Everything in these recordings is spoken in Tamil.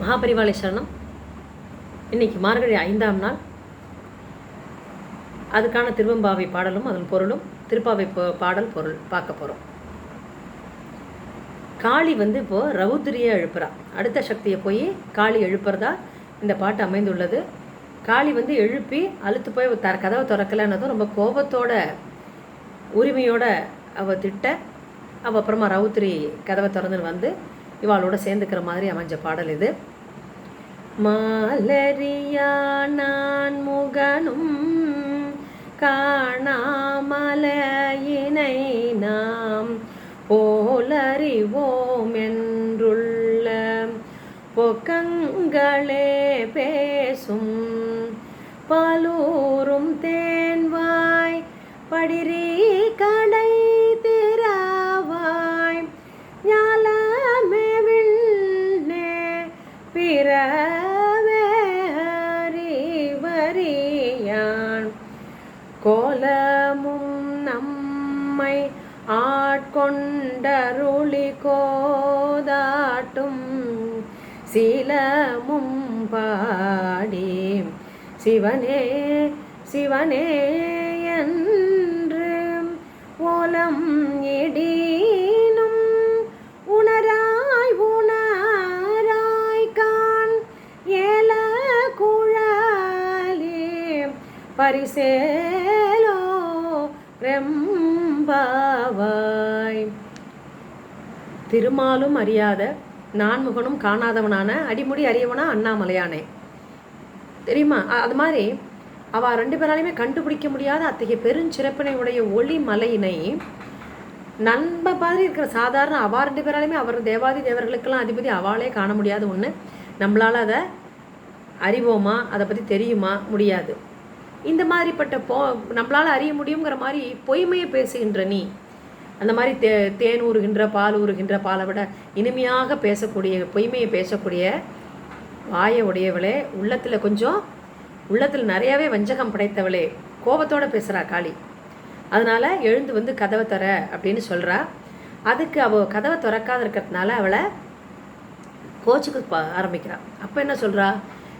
மகாபரிவாளை சரணம். இன்னைக்கு மார்கழி ஐந்தாம் நாள். அதுக்கான திருவம்பாவை பாடலும் அதன் பொருளும் திருப்பாவை பாடல் பொருள் பார்க்க போகிறோம் காளி வந்து இப்போ ரவுத்திரியை எழுப்புறா. அடுத்த சக்தியை போய் காளி எழுப்புறதா இந்த பாட்டு அமைந்துள்ளது. காளி வந்து எழுப்பி அழுத்து போய் தர கதவை திறக்கலைன்னதும் ரொம்ப கோபத்தோட உரிமையோட அவ திட்ட அவ அப்புறமா ரவுத்திரி கதவை திறந்துன்னு வந்து இவாளோட சேர்ந்துக்கிற மாதிரி அமைஞ்ச பாடல் இது. மாலரியா நான் முகனும் காணாமலையினை நாம் போலறிவோம் என்றுள்ள பொக்கங்களே பேசும் பலூரும் தேன்வாய் படிரி கோலமும் நம்மை ஆட்கொண்டருளி கோதாட்டும். சீலமும் பாடி சிவனே சிவனே என்று ஓலம் இடினும் உணராய் உணராய் கான் ஏல குழலே பரிசே ரெம்பாவாய். திருமாலும் அறியாத நான்முகனும் காணாதவனான அடிமுடி அறியவனா அண்ணாமலையானே. தெரியுமா? அது மாதிரி அவ ரெண்டு பேராலையுமே கண்டுபிடிக்க முடியாத அத்தகைய பெருஞ்சிறப்பினை உடைய ஒளி மலையினை நண்ப மாதிரி இருக்கிற சாதாரண அவா ரெண்டு பேராலையுமே அவர் தேவாதி தேவர்களுக்கெல்லாம் அதிபதி அவாளே காண முடியாத ஒன்று நம்மளால் அதை அறிவோமா? அதை பற்றி தெரியுமா? முடியாது. இந்த மாதிரிப்பட்ட போ நம்மளால் அறிய முடியுங்கிற மாதிரி பொய்மையை பேசுகின்ற நீ அந்த மாதிரி தே தேன் ஊறுகின்ற பால் ஊறுகின்ற பாலை விட இனிமையாக பேசக்கூடிய பொய்மையை பேசக்கூடிய வாயை உடையவளே உள்ளத்தில் கொஞ்சம் உள்ளத்தில் நிறையாவே வஞ்சகம் படைத்தவளே கோபத்தோடு பேசுகிறா காளி. அதனால் எழுந்து வந்து கதவை தர அப்படின்னு சொல்கிறா அதுக்கு அவள் கதவை திறக்காத இருக்கிறதுனால அவளை கோச்சுக்கு ஆரம்பிக்கிறான் அப்போ என்ன சொல்கிறா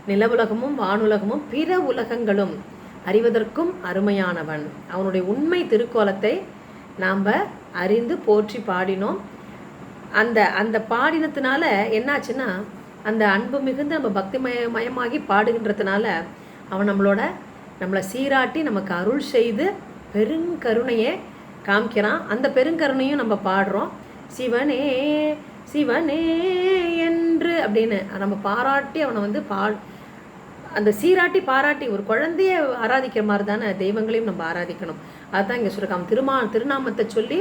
நிலவுலகமும் வானுலகமும் பிற உலகங்களும் அறிவதற்கும் அருமையானவன். அவனுடைய உண்மை திருக்கோலத்தை நாம் அறிந்து போற்றி பாடினோம். அந்த அந்த பாடினத்தினால என்னாச்சுன்னா அந்த அன்பு மிகுந்து நம்ம பக்தி மய மயமாகி பாடுகின்றதுனால அவன் நம்மளோட நம்மளை சீராட்டி நமக்கு அருள் செய்து பெருங்கருணையை காமிக்கிறான். அந்த பெருங்கருணையும் நம்ம பாடுறோம். சிவனே சிவனே என்று அப்படின்னு நம்ம பாராட்டி அவனை வந்து பா அந்த சீராட்டி பாராட்டி ஒரு குழந்தைய ஆராதிக்கிற மாதிரி தானே தெய்வங்களையும் நம்ம ஆராதிக்கணும். அதுதான் இங்கே சொல்லிருக்காம திருமா திருநாமத்தை சொல்லி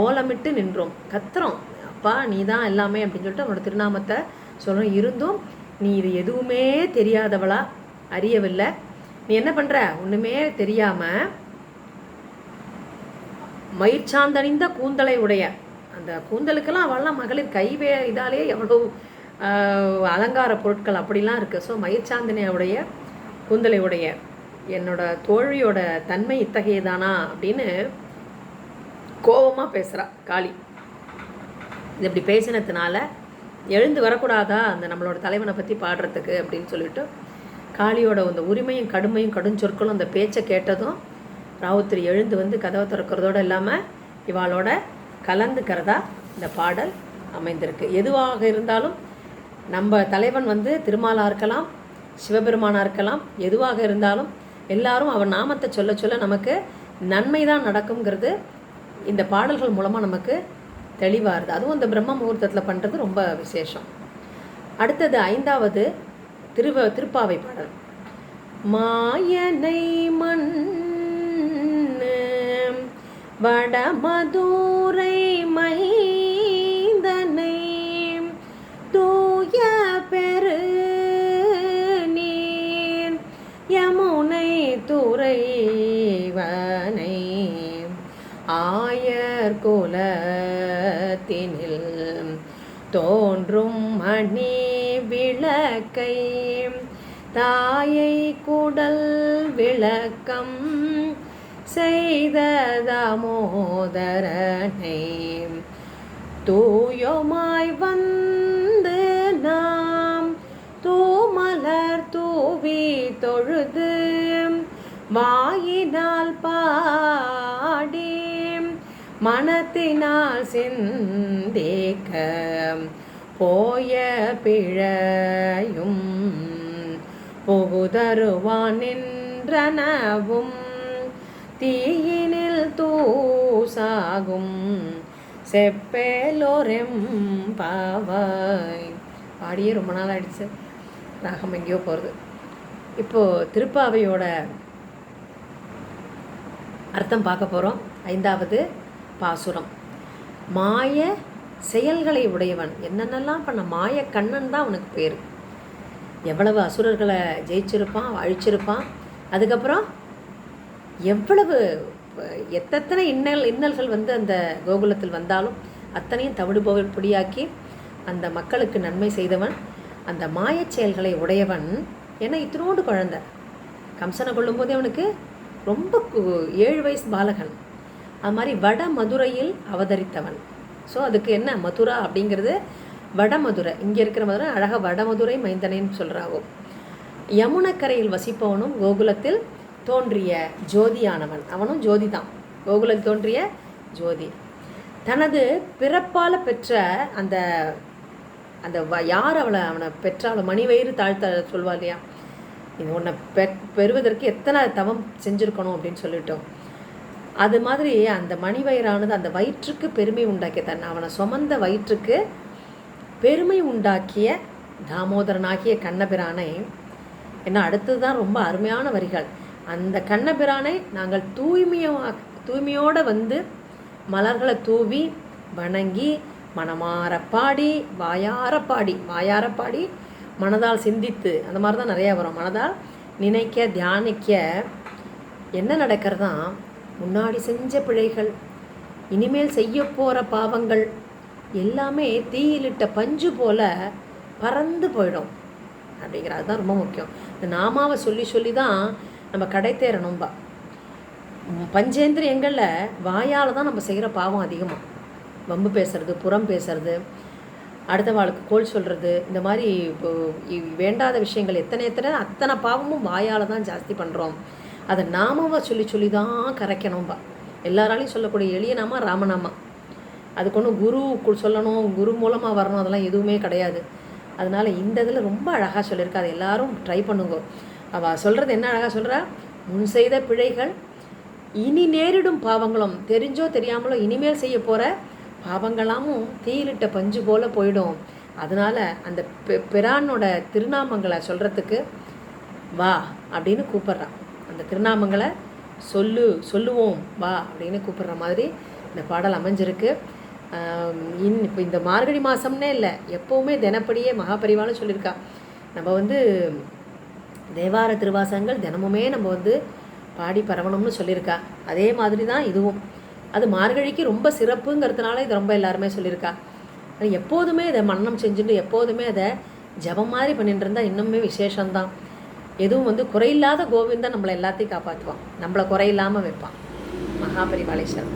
ஓலமிட்டு நின்றோம். கத்துறோம். அப்பா நீ தான் எல்லாமே அப்படின்னு சொல்லிட்டு அவனோட திருநாமத்தை சொல்கிறோம் இருந்தும் நீ இது எதுவுமே தெரியாதவளா? அறியவில்லை. நீ என்ன பண்ணுற ஒன்றுமே தெரியாமல் மயிர்ச்சாந்தணிந்த கூந்தலை உடைய. அந்த கூந்தலுக்கெல்லாம் அவள்லாம் மகளிர் கைவே இதாலே எவ்வளோ அலங்கார பொருட்கள் அப்படிலாம் இருக்குது ஸோ மயிர்ச்சாந்தனையுடைய கூந்தலை உடைய என்னோட தோழியோட தன்மை இத்தகையதானா அப்படின்னு கோபமாக பேசுகிறா காளி. இது இப்படி பேசினதுனால எழுந்து வரக்கூடாதா அந்த நம்மளோட தலைவனை பற்றி பாடுறதுக்கு அப்படின்னு சொல்லிட்டு காளியோட அந்த உரிமையும் கடுமையும் கடுஞ்சொற்களும் அந்த பேச்சை கேட்டதும் ராவுத்திரி எழுந்து வந்து கதவை திறக்கிறதோடு இல்லாமல் இவாளோட கலந்துக்கிறதா இந்த பாடல் அமைந்திருக்கு. எதுவாக இருந்தாலும் நம்ம தலைவன் வந்து திருமாலாக இருக்கலாம் சிவபெருமானாக இருக்கலாம் எதுவாக இருந்தாலும் எல்லாரும் அவன் நாமத்தை சொல்ல சொல்ல நமக்கு நன்மை தான் நடக்குங்கிறது இந்த பாடல்கள் மூலமாக நமக்கு தெளிவாக தெளிவாகுது அதுவும் இந்த பிரம்ம முகூர்த்தத்தில் பண்ணுறது ரொம்ப விசேஷம். அடுத்தது ஐந்தாவது திருவ திருப்பாவை பாடல். மாயனை மண் வடமதூ தேவனை ஆயர் குலத்தினில் தோன்றும் மணி விளக்கை தாயை குடல் விளக்கம் செய்த தாமோதரனை தூயோமாய் வந்து நாம் தூமலர் தூவி தொழுது வாயினால் பாடி மனத்தினால் சிந்தேக்க போய பிழையும் புகுதருவான் நின்றனவும் தீயினில் தூசாகும் செப்பேலோரெம் பாவாய் பாடியே ரொம்ப நாள் ஆயிடுச்சு ராகம் எங்கேயோ போகிறது இப்போது திருப்பாவையோட அர்த்தம் பார்க்க போகிறோம் ஐந்தாவது பாசுரம். மாய செயல்களை உடையவன். என்னென்னலாம் பண்ண? மாய கண்ணன் தான் அவனுக்கு பேர். எவ்வளவு அசுரர்களை ஜெயிச்சிருப்பான் அழிச்சிருப்பான். அதுக்கப்புறம் எவ்வளவு எத்தனை இன்னல் இன்னல்கள் வந்து அந்த கோகுலத்தில் வந்தாலும் அத்தனையும் தவிடு பொடியாக்கி அந்த மக்களுக்கு நன்மை செய்தவன் அந்த மாயச் செயல்களை உடையவன். ஏன்னா இத்தினோடு குழந்தை. கம்சனை கொள்ளும்போதே அவனுக்கு ரொம்ப ஏழு வயசு பாலகன். அது மாதிரி வட மதுரையில் அவதரித்தவன். ஸோ அதுக்கு என்ன? மதுரா அப்படிங்கிறது வடமதுரை இங்கே இருக்கிற மதுரை அழகாக வடமதுரை மைந்தனைன்னு சொல்கிறாவோ யமுனக்கரையில் வசிப்பவனும் கோகுலத்தில் தோன்றிய ஜோதியானவன். அவனும் ஜோதி தான் கோகுலத்தில் தோன்றிய ஜோதி. தனது பிறப்பால் பெற்ற அந்த அந்த யார் அவளை அவனை பெற்றாலோ மணிவயிறு தாழ்த்த சொல்வா இல்லையா? உன்னை பெ பெறுவதற்கு எத்தனை தவம் செஞ்சுருக்கணும் அப்படின்னு சொல்லிட்டோம். அது மாதிரி அந்த மணி வயிறானது அந்த வயிற்றுக்கு பெருமை உண்டாக்கிய தன் அவனை சுமந்த வயிற்றுக்கு பெருமை உண்டாக்கிய தாமோதரனாகிய கண்ணபிரானை என்ன அடுத்தது தான் ரொம்ப அருமையான வரிகள். அந்த கண்ணபிரானை நாங்கள் தூய்மையோ தூய்மையோடு வந்து மலர்களை தூவி வணங்கி மனமாற பாடி வாயார பாடி வாயார பாடி மனதால் சிந்தித்து அந்த மாதிரி தான் நிறையா வரும். மனதால் நினைக்க தியானிக்க என்ன நடக்கிறதா முன்னாடி செஞ்ச பிழைகள் இனிமேல் செய்ய போகிற பாவங்கள் எல்லாமே தீயிலிட்ட பஞ்சு போல பறந்து போயிடும். அப்படிங்கிறது தான் ரொம்ப முக்கியம். இந்த நாமாவை சொல்லி சொல்லி தான் நம்ம கடை தேரணும்பா பஞ்சேந்திரியங்களில் வாயால் தான் நம்ம செய்கிற பாவம் அதிகமாக வம்பு பேசுறது புறம் பேசுறது அடுத்த வாழ்க்கை கோல் சொல்கிறது இந்த மாதிரி வேண்டாத விஷயங்கள் எத்தனை எத்தனை அத்தனை பாவமும் வாயால் தான் ஜாஸ்தி பண்ணுறோம் அதை நாமவா சொல்லி சொல்லி தான் கரைக்கணும்பா. எல்லாராலையும் சொல்லக்கூடிய எளிய நாமா ராமநாமா அதுக்கு ஒன்றும் குரு சொல்லணும் குரு மூலமாக வரணும் அதெல்லாம் எதுவுமே கிடையாது. அதனால் இந்த இதில் ரொம்ப அழகாக சொல்லியிருக்கா. அதை எல்லோரும் ட்ரை பண்ணுங்க. அவள் சொல்கிறது என்ன அழகாக சொல்கிறா முன் செய்த பிழைகள் இனி நேரிடும் பாவங்களும். தெரிஞ்சோ தெரியாமலோ இனிமேல் செய்ய போகிற பாவங்களாமும் தீயிலிட்ட பஞ்சு போல் போயிடும். அதனால் அந்த பிரானோட திருநாமங்களை சொல்கிறதுக்கு வா அப்படின்னு கூப்பிட்றான். அந்த திருநாமங்களை சொல்லு சொல்லுவோம் வா அப்படின்னு கூப்பிட்ற மாதிரி இந்த பாடல் அமைஞ்சிருக்கு. இன் இப்போ இந்த மார்கழி மாதம்னே இல்லை எப்போவுமே தினப்படியே மகாபரிவாலும் சொல்லியிருக்கா. நம்ம வந்து தேவார திருவாசங்கள் தினமுமே நம்ம வந்து பாடி பரவணும்னு சொல்லியிருக்கா. அதே மாதிரி தான் இதுவும். அது மார்கழிக்கு ரொம்ப சிறப்புங்கிறதுனால இது ரொம்ப எல்லாருமே சொல்லியிருக்கா. எப்போதுமே இதை மன்னம் செஞ்சுட்டு எப்போதுமே அதை ஜபம் மாதிரி பண்ணிட்டு இருந்தால் இன்னுமே விசேஷம்தான். எதுவும் வந்து குறையில்லாத கோவிந்தன் நம்மளை எல்லாத்தையும் காப்பாற்றுவான் நம்மளை குறையில்லாமல் வைப்பான். மகாபரிபாலேஸ்வரன்.